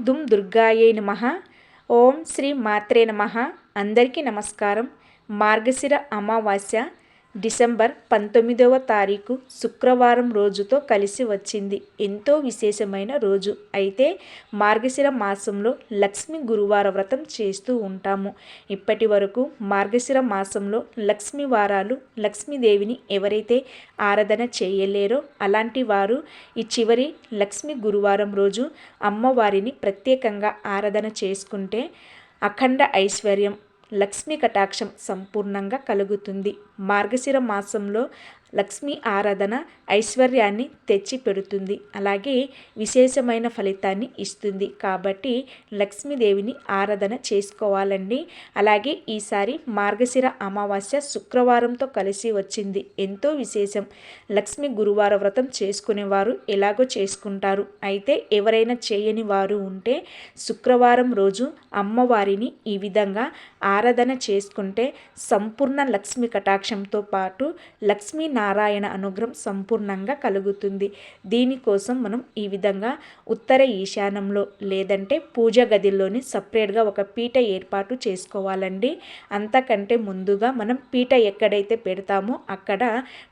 దుమ్ దుర్గాయే నమ ఓం శ్రీ మాత్రే నమ అందరికీ నమస్కారం। మార్గశిర అమావాస్య డిసెంబర్ పంతొమ్మిదవ తారీఖు శుక్రవారం రోజుతో కలిసి వచ్చింది. ఎంతో విశేషమైన రోజు. అయితే మార్గశిర మాసంలో లక్ష్మి గురువార వ్రతం చేస్తూ ఉంటాము. ఇప్పటి వరకు మార్గశిర మాసంలో లక్ష్మి వారాలు లక్ష్మీదేవిని ఎవరైతే ఆరాధన చేయలేరో అలాంటి వారు ఈ చివరి లక్ష్మి గురువారం రోజు అమ్మవారిని ప్రత్యేకంగా ఆరాధన చేసుకుంటే అఖండ ఐశ్వర్యం లక్ష్మీ కటాక్షం సంపూర్ణంగా కలుగుతుంది. మార్గశిర మాసంలో లక్ష్మీ ఆరాధన ఐశ్వర్యాన్ని తెచ్చి పెడుతుంది అలాగే విశేషమైన ఫలితాన్ని ఇస్తుంది. కాబట్టి లక్ష్మీదేవిని ఆరాధన చేసుకోవాలండి. అలాగే ఈసారి మార్గశిర అమావాస్య శుక్రవారంతో కలిసి వచ్చింది. ఎంతో విశేషం. లక్ష్మి గురువార వ్రతం చేసుకునేవారు ఎలాగో చేసుకుంటారు. అయితే ఎవరైనా చేయని వారు ఉంటే శుక్రవారం రోజు అమ్మవారిని ఈ విధంగా ఆరాధన చేసుకుంటే సంపూర్ణ లక్ష్మి కటాక్షంతో పాటు లక్ష్మీ నారాయణ అనుగ్రహం సంపూర్ణంగా కలుగుతుంది. దీనికోసం మనం ఈ విధంగా ఉత్తర ఈశాన్యంలో లేదంటే పూజ గదిలోని సపరేట్గా ఒక పీట ఏర్పాటు చేసుకోవాలండి. అంతకంటే ముందుగా మనం పీట ఎక్కడైతే పెడతామో అక్కడ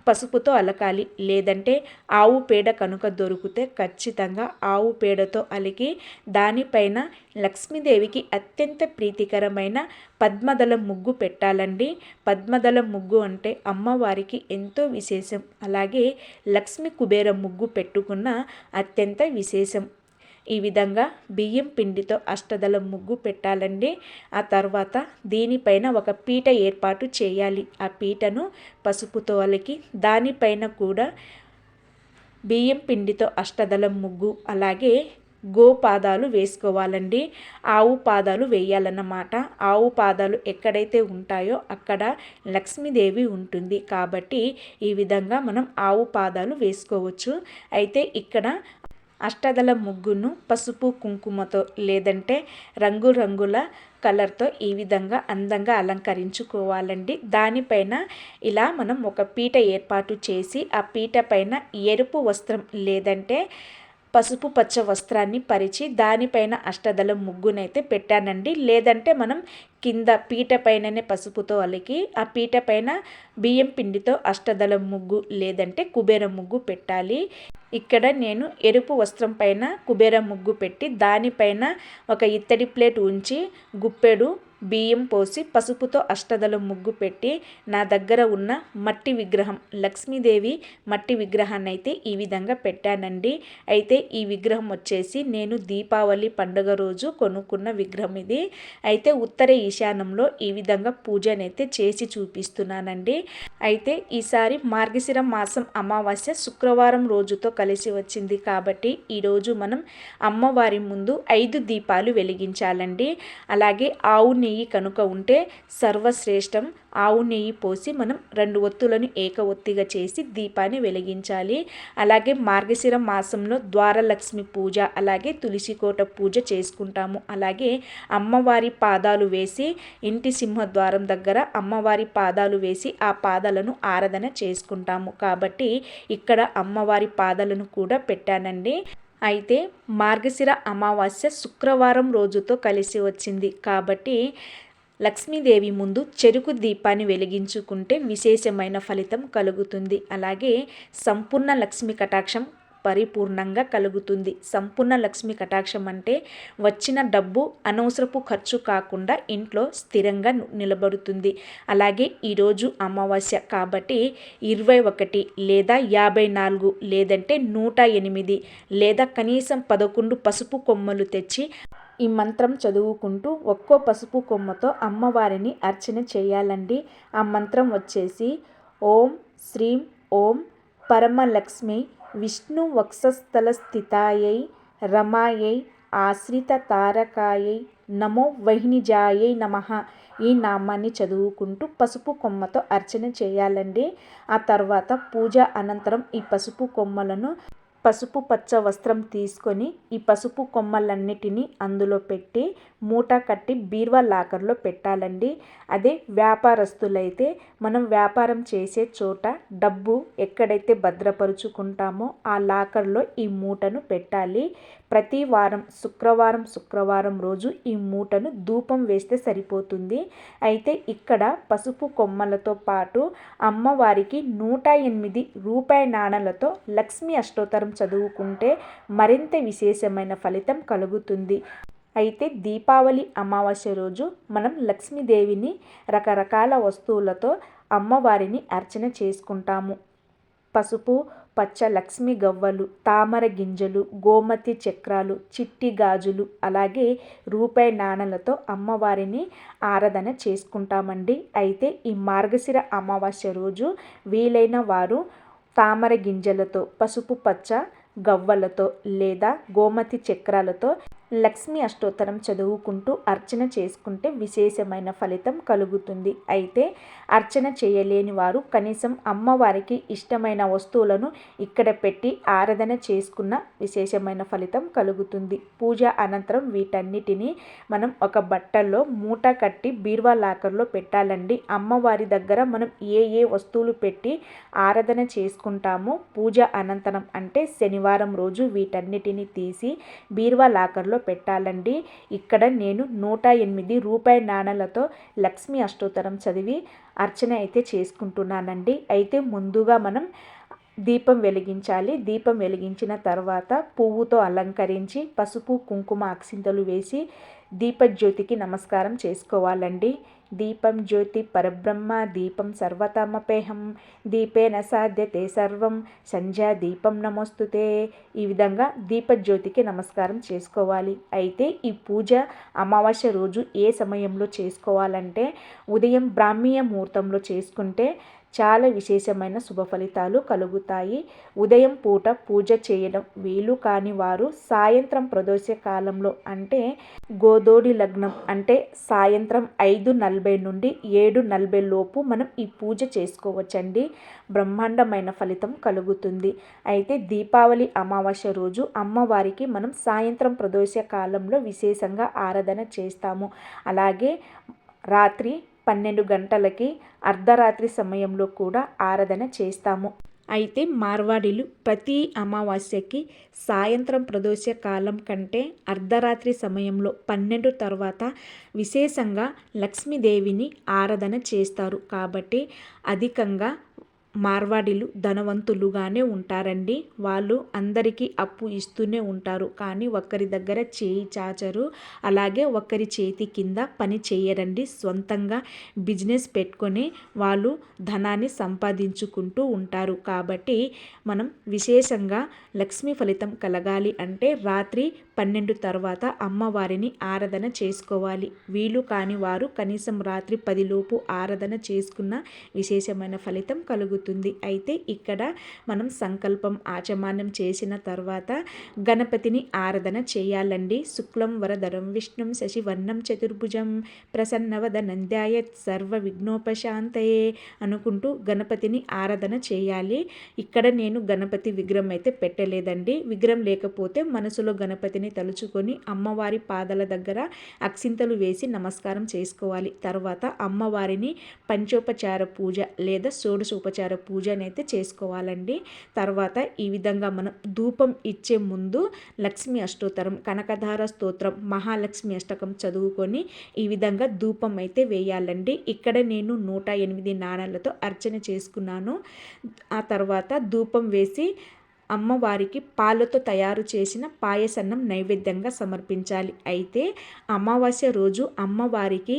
పసుపుతో అలకాలి. లేదంటే ఆవు పేడ కనుక దొరికితే ఖచ్చితంగా ఆవు పేడతో అలికి దానిపైన లక్ష్మీదేవికి అత్యంత ప్రీతికరమైన పద్మదళ ముగ్గు పెట్టాలండి. పద్మదళ ముగ్గు అంటే అమ్మవారికి ఎంతో విశేషం. అలాగే లక్ష్మి కుబేర ముగ్గు పెట్టుకున్న అత్యంత విశేషం. ఈ విధంగా బియ్యం పిండితో అష్టదళం ముగ్గు పెట్టాలండి ఆ తర్వాత దీనిపైన ఒక పీట ఏర్పాటు చేయాలి. ఆ పీటను పసుపుతో అలికి దానిపైన కూడా బియ్యం పిండితో అష్టదళం ముగ్గు అలాగే గో పాదాలు వేసుకోవాలండి. ఆవు పాదాలు వేయాలన్నమాట. ఆవు పాదాలు ఎక్కడైతే ఉంటాయో అక్కడ లక్ష్మీదేవి ఉంటుంది. కాబట్టి ఈ విధంగా మనం ఆవు పాదాలు వేసుకోవచ్చు. అయితే ఇక్కడ అష్టదల ముగ్గును పసుపు కుంకుమతో లేదంటే రంగురంగుల కలర్తో ఈ విధంగా అందంగా అలంకరించుకోవాలండి. దానిపైన ఇలా మనం ఒక పీట ఏర్పాటు చేసి ఆ పీట పైన ఎరుపు వస్త్రం లేదంటే పసుపు పచ్చ వస్త్రాన్ని పరిచి దానిపైన అష్టదళం ముగ్గునైతే పెట్టానండి. లేదంటే మనం కింద పీట పైననే పసుపుతో అలికి ఆ పీట పైన బియ్యం పిండితో అష్టదళం ముగ్గు లేదంటే కుబేర ముగ్గు పెట్టాలి. ఇక్కడ నేను ఎరుపు వస్త్రం పైన కుబేర ముగ్గు పెట్టి దానిపైన ఒక ఇత్తడి ప్లేట్ ఉంచి గుప్పెడు బియ్యం పోసి పసుపుతో అష్టదల ముగ్గు పెట్టి నా దగ్గర ఉన్న మట్టి విగ్రహం లక్ష్మీదేవి మట్టి విగ్రహాన్ని అయితే ఈ విధంగా పెట్టానండి. అయితే ఈ విగ్రహం వచ్చేసి నేను దీపావళి పండుగ రోజు కొనుక్కున్న విగ్రహం ఇది. అయితే ఉత్తర ఈశాన్యంలో ఈ విధంగా పూజనైతే చేసి చూపిస్తున్నానండి. అయితే ఈసారి మార్గశిర మాసం అమావాస్య శుక్రవారం రోజుతో కలిసి వచ్చింది కాబట్టి ఈరోజు మనం అమ్మవారి ముందు ఐదు దీపాలు వెలిగించాలండి. అలాగే ఆవు నెయ్యి కనుక ఉంటే సర్వశ్రేష్టం. ఆవు నెయ్యి పోసి మనం రెండు ఒత్తులను ఏక ఒత్తిగా చేసి దీపాన్ని వెలిగించాలి. అలాగే మార్గశిర మాసంలో ద్వారలక్ష్మి పూజ అలాగే తులసికోట పూజ చేసుకుంటాము. అలాగే అమ్మవారి పాదాలు వేసి ఇంటి సింహద్వారం దగ్గర అమ్మవారి పాదాలు వేసి ఆ పాదాలను ఆరాధన చేసుకుంటాము. కాబట్టి ఇక్కడ అమ్మవారి పాదాలను కూడా పెట్టానండి. అయితే మార్గశిర అమావాస్య శుక్రవారం రోజుతో కలిసి వచ్చింది. కాబట్టి లక్ష్మీదేవి ముందు చెరుకు దీపాన్ని వెలిగించుకుంటే విశేషమైన ఫలితం కలుగుతుంది. అలాగే సంపూర్ణ లక్ష్మి కటాక్షం పరిపూర్ణంగా కలుగుతుంది. సంపూర్ణ లక్ష్మి కటాక్షం అంటే వచ్చిన డబ్బు అనవసరపు ఖర్చు కాకుండా ఇంట్లో స్థిరంగా నిలబడుతుంది. అలాగే ఈరోజు అమావాస్య కాబట్టి ఇరవై ఒకటి లేదా యాభై నాలుగు లేదంటే నూట ఎనిమిది లేదా కనీసం పదకొండు పసుపు కొమ్మలు తెచ్చి ఈ మంత్రం చదువుకుంటూ ఒక్కో పసుపు కొమ్మతో అమ్మవారిని అర్చన చేయాలండి. ఆ మంత్రం వచ్చేసి ఓం శ్రీం ఓం పరమలక్ష్మి విష్ణు వక్షస్థల స్థితాయై రమాయై ఆశ్రిత తారకాయై నమో వహినిజాయై నమ. ఈ నామాన్ని చదువుకుంటూ పసుపు కొమ్మతో అర్చన చేయాలండి. ఆ తర్వాత పూజ అనంతరం ఈ పసుపు కొమ్మలను పసుపు పచ్చ వస్త్రం తీసుకొని ఈ పసుపు కొమ్మలన్నిటినీ అందులో పెట్టి మూట కట్టి బీర్వా లాకర్లో పెట్టాలండి. అదే వ్యాపారస్తులైతే మనం వ్యాపారం చేసే చోట డబ్బు ఎక్కడైతే భద్రపరుచుకుంటామో ఆ లాకర్లో ఈ మూటను పెట్టాలి. ప్రతి వారం శుక్రవారం శుక్రవారం రోజు ఈ మూటను ధూపం వేస్తే సరిపోతుంది. అయితే ఇక్కడ పసుపు కొమ్మలతో పాటు అమ్మవారికి నూట ఎనిమిది రూపాయి నాణలతో లక్ష్మీ అష్టోత్తరం చదువుకుంటే మరింత విశేషమైన ఫలితం కలుగుతుంది. అయితే దీపావళి అమావాస్య రోజు మనం లక్ష్మీదేవిని రకరకాల వస్తువులతో అమ్మవారిని అర్చన చేసుకుంటాము. పసుపు పచ్చ లక్ష్మి గవ్వలు తామర గింజలు గోమతి చక్రాలు చిట్టి గాజులు అలాగే రూపాయి నాణలతో అమ్మవారిని ఆరాధన చేసుకుంటామండి. అయితే ఈ మార్గశిర అమావాస్య రోజు వీలైన వారు తామర గింజలతో పసుపు పచ్చ గవ్వలతో లేదా గోమతి చక్రాలతో లక్ష్మీ అష్టోత్తరం చదువుకుంటూ అర్చన చేసుకుంటే విశేషమైన ఫలితం కలుగుతుంది. అయితే అర్చన చేయలేని వారు కనీసం అమ్మవారికి ఇష్టమైన వస్తువులను ఇక్కడ పెట్టి ఆరాధన చేసుకున్న విశేషమైన ఫలితం కలుగుతుంది. పూజ అనంతరం వీటన్నిటినీ మనం ఒక బట్టల్లో మూట కట్టి బీర్వా లాకర్లో పెట్టాలండి. అమ్మవారి దగ్గర మనం ఏ ఏ వస్తువులు పెట్టి ఆరాధన చేసుకుంటామో పూజ అనంతరం అంటే శనివారం రోజు వీటన్నిటిని తీసి బీర్వా లాకర్లో పెట్టాలండి. ఇక్కడ నేను నూట ఎనిమిది రూపాయి నాణలతో లక్ష్మి అష్టోత్తరం చదివి అర్చన అయితే చేసుకుంటున్నానండి. అయితే ముందుగా మనం దీపం వెలిగించాలి. దీపం వెలిగించిన తర్వాత పువ్వుతో అలంకరించి పసుపు కుంకుమ అక్షింతలు వేసి దీపజ్యోతికి నమస్కారం చేసుకోవాలండి. దీపం జ్యోతి పరబ్రహ్మ దీపం సర్వతమపేహం దీపేన సాధ్యతే సర్వం సంధ్యా దీపం నమోస్తుతే. ఈ విధంగా దీపజ్యోతికి నమస్కారం చేసుకోవాలి. అయితే ఈ పూజ అమావాస్య రోజు ఏ సమయంలో చేసుకోవాలంటే ఉదయం బ్రాహ్మీయ ముహూర్తంలో చేసుకుంటే చాలా విశేషమైన శుభ ఫలితాలు కలుగుతాయి. ఉదయం పూట పూజ చేయడం వీలు కాని వారు సాయంత్రం ప్రదోష కాలంలో అంటే గోదోడి లగ్నం అంటే సాయంత్రం ఐదు నలభై నుండి ఏడు నలభై లోపు మనం ఈ పూజ చేసుకోవచ్చండి. బ్రహ్మాండమైన ఫలితం కలుగుతుంది. అయితే దీపావళి అమావాస్య రోజు అమ్మవారికి మనం సాయంత్రం ప్రదోష కాలంలో విశేషంగా ఆరాధన చేస్తాము. అలాగే రాత్రి పన్నెండు గంటలకి అర్ధరాత్రి సమయంలో కూడా ఆరాధన చేస్తాము. అయితే మార్వాడీలు ప్రతి అమావాస్యకి సాయంత్రం ప్రదోష కాలం కంటే అర్ధరాత్రి సమయంలో పన్నెండు తర్వాత విశేషంగా లక్ష్మీదేవిని ఆరాధన చేస్తారు. కాబట్టి అధికంగా మార్వాడీలు ధనవంతులుగానే ఉంటారండి. వాళ్ళు అందరికీ అప్పు ఇస్తూనే ఉంటారు. కానీ ఒక్కరి దగ్గర చేయి చాచరు. అలాగే ఒక్కరి చేతి కింద పని చేయరండి. సొంతంగా బిజినెస్ పెట్టుకొని వాళ్ళు ధనాన్ని సంపాదించుకుంటూ ఉంటారు. కాబట్టి మనం విశేషంగా లక్ష్మీ ఫలితం కలగాలి అంటే రాత్రి పన్నెండు తర్వాత అమ్మవారిని ఆరాధన చేసుకోవాలి. వీలు కాని వారు కనీసం రాత్రి పదిలోపు ఆరాధన చేసుకున్న విశేషమైన ఫలితం కలుగుతుంది. అయితే ఇక్కడ మనం సంకల్పం ఆచమానం చేసిన తర్వాత గణపతిని ఆరాధన చేయాలండి. శుక్లం వరదరం విష్ణుం శశివర్ణం చతుర్భుజం ప్రసన్నవద నంద్యాయ సర్వ విఘ్నోపశాంతయే అనుకుంటూ గణపతిని ఆరాధన చేయాలి. ఇక్కడ నేను గణపతి విగ్రహం అయితే పెట్టలేదండి. విగ్రహం లేకపోతే మనసులో గణపతిని తలుచుకొని అమ్మవారి పాదాల దగ్గర అక్షింతలు వేసి నమస్కారం చేసుకోవాలి. తర్వాత అమ్మవారిని పంచోపచార పూజ లేదా షోడశోపచార పూజ అయితే చేసుకోవాలండి. తర్వాత ఈ విధంగా మనం ధూపం ఇచ్చే ముందు లక్ష్మి అష్టోత్తరం కనకధార స్తోత్రం మహాలక్ష్మి అష్టకం చదువుకొని ఈ విధంగా ధూపం అయితే వేయాలండి. ఇక్కడ నేను నూట ఎనిమిది నాణాలతో అర్చన చేసుకున్నాను. ఆ తర్వాత ధూపం వేసి అమ్మవారికి పాలతో తయారు చేసిన పాయసన్నం నైవేద్యంగా సమర్పించాలి. అయితే అమావాస్య రోజు అమ్మవారికి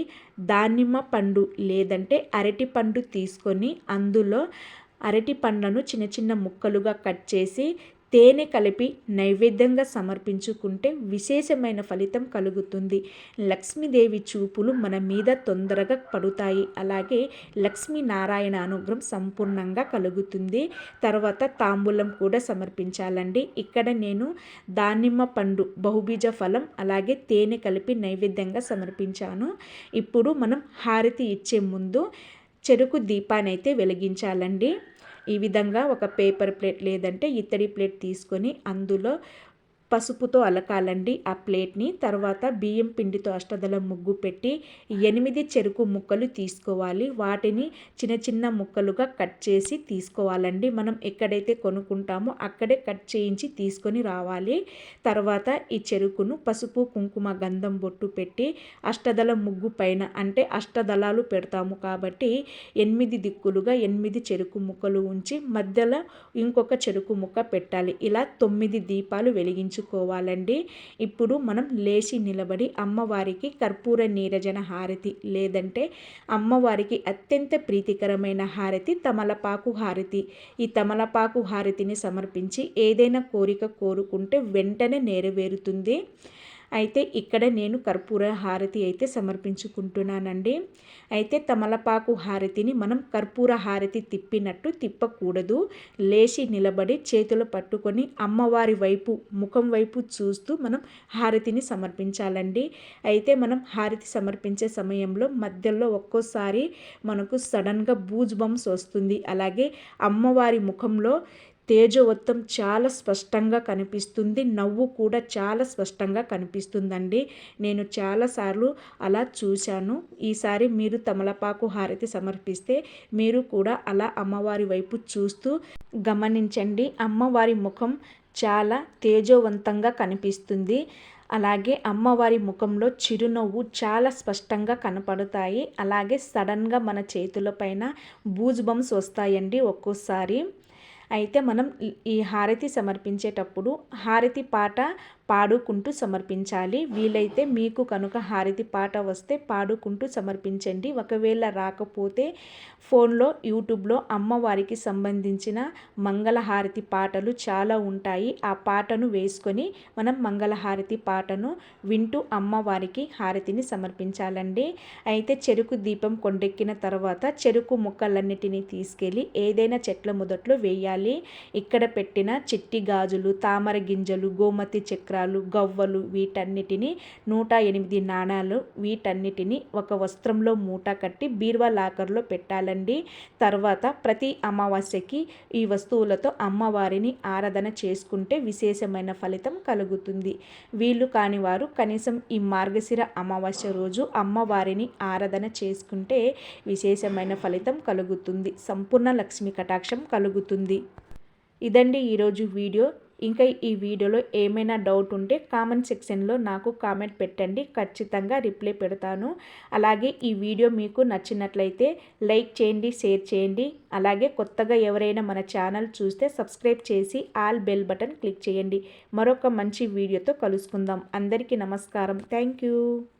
దానిమ్మ పండు లేదంటే అరటి పండు తీసుకొని అందులో అరటి పండ్లను చిన్న చిన్న ముక్కలుగా కట్ చేసి తేనె కలిపి నైవేద్యంగా సమర్పించుకుంటే విశేషమైన ఫలితం కలుగుతుంది. లక్ష్మీదేవి చూపులు మన మీద తొందరగా పడుతాయి. అలాగే లక్ష్మీనారాయణ అనుగ్రహం సంపూర్ణంగా కలుగుతుంది. తర్వాత తాంబూలం కూడా సమర్పించాలండి. ఇక్కడ నేను దానిమ్మ పండు బహుబీజ ఫలం అలాగే తేనె కలిపి నైవేద్యంగా సమర్పించాను. ఇప్పుడు మనం హారతి ఇచ్చే ముందు చెరుకు దీపాన్ని అయితే వెలిగించాలండి. ఈ విధంగా ఒక పేపర్ ప్లేట్ లేదంటే ఇత్తడి ప్లేట్ తీసుకొని అందులో పసుపుతో అలకాలండి. ఆ ప్లేట్ని తర్వాత బియ్యం పిండితో అష్టదల ముగ్గు పెట్టి ఎనిమిది చెరుకు ముక్కలు తీసుకోవాలి. వాటిని చిన్న చిన్న ముక్కలుగా కట్ చేసి తీసుకోవాలండి. మనం ఎక్కడైతే కొనుక్కుంటామో అక్కడే కట్ చేయించి తీసుకొని రావాలి. తర్వాత ఈ చెరుకును పసుపు కుంకుమ గంధం బొట్టు పెట్టి అష్టదల ముగ్గు పైన అంటే అష్టదళాలు పెడతాము కాబట్టి ఎనిమిది దిక్కులుగా ఎనిమిది చెరుకు ముక్కలు ఉంచి మధ్యలో ఇంకొక చెరుకు ముక్క పెట్టాలి. ఇలా తొమ్మిది దీపాలు వెలిగించు ఉంచుకోవాలండి ఇప్పుడు మనం లేచి నిలబడి అమ్మవారికి కర్పూర నీరజన హారతి లేదంటే అమ్మవారికి అత్యంత ప్రీతికరమైన హారతి తమలపాకు హారతి. ఈ తమలపాకు హారతిని సమర్పించి ఏదైనా కోరిక కోరుకుంటే వెంటనే నెరవేరుతుంది. అయితే ఇక్కడ నేను కర్పూర హారతి అయితే సమర్పించుకుంటున్నానండి. అయితే తమలపాకు హారతిని మనం కర్పూర హారతి తిప్పినట్టు తిప్పకూడదు. లేచి నిలబడి చేతులు పట్టుకొని అమ్మవారి వైపు ముఖం వైపు చూస్తూ మనం హారతిని సమర్పించాలండి. అయితే మనం హారతి సమర్పించే సమయంలో మధ్యలో ఒక్కోసారి మనకు సడన్గా బూజ్ బంప్స్ వస్తుంది అలాగే అమ్మవారి ముఖంలో తేజోవత్తం చాలా స్పష్టంగా కనిపిస్తుంది. నవ్వు కూడా చాలా స్పష్టంగా కనిపిస్తుందండి. నేను చాలాసార్లు అలా చూశాను. ఈసారి మీరు తమలపాకు హారతి సమర్పిస్తే మీరు కూడా అలా అమ్మవారి వైపు చూస్తూ గమనించండి. అమ్మవారి ముఖం చాలా తేజోవంతంగా కనిపిస్తుంది. అలాగే అమ్మవారి ముఖంలో చిరునవ్వు చాలా స్పష్టంగా కనపడతాయి. అలాగే సడన్గా మన చేతుల పైన బంప్స్ వస్తాయండి ఒక్కోసారి. అయితే మనం ఈ హారతి సమర్పించేటప్పుడు హారతి పాట పాడుకుంటూ సమర్పించాలి. వీలైతే మీకు కనుక హారతి పాట వస్తే పాడుకుంటూ సమర్పించండి. ఒకవేళ రాకపోతే ఫోన్లో యూట్యూబ్లో అమ్మవారికి సంబంధించిన మంగళహారతి పాటలు చాలా ఉంటాయి. ఆ పాటను వేసుకొని మనం మంగళహారతి పాటను వింటూ అమ్మవారికి హారతిని సమర్పించాలండి. అయితే చెరుకు దీపం కొండెక్కిన తర్వాత చెరుకు మొక్కలన్నిటినీ తీసుకెళ్ళి ఏదైనా చెట్ల మొదట్లో వేయాలి. ఇక్కడ పెట్టిన చిట్టి గాజులు తామర గింజలు గోమతి చెక్క చక్రాలు గవ్వలు వీటన్నిటిని నూట ఎనిమిది నాణాలు వీటన్నిటిని ఒక వస్త్రంలో మూట కట్టి బీర్వా లాకర్లో పెట్టాలండి. తర్వాత ప్రతి అమావాస్యకి ఈ వస్తువులతో అమ్మవారిని ఆరాధన చేసుకుంటే విశేషమైన ఫలితం కలుగుతుంది. వీళ్ళు కాని వారు కనీసం ఈ మార్గశిర అమావాస్య రోజు అమ్మవారిని ఆరాధన చేసుకుంటే విశేషమైన ఫలితం కలుగుతుంది. సంపూర్ణ లక్ష్మి కటాక్షం కలుగుతుంది. ఇదండి ఈరోజు వీడియో. ఇంకా ఈ వీడియోలో ఏమైనా డౌట్ ఉంటే కామెంట్ సెక్షన్లో నాకు కామెంట్ పెట్టండి. ఖచ్చితంగా రిప్లై పెడతాను. అలాగే ఈ వీడియో మీకు నచ్చినట్లయితే లైక్ చేయండి షేర్ చేయండి. అలాగే కొత్తగా ఎవరైనా మన ఛానల్ చూస్తే సబ్స్క్రైబ్ చేసి ఆల్ బెల్ బటన్ క్లిక్ చేయండి. మరొక మంచి వీడియోతో కలుసుకుందాం. అందరికీ నమస్కారం. థ్యాంక్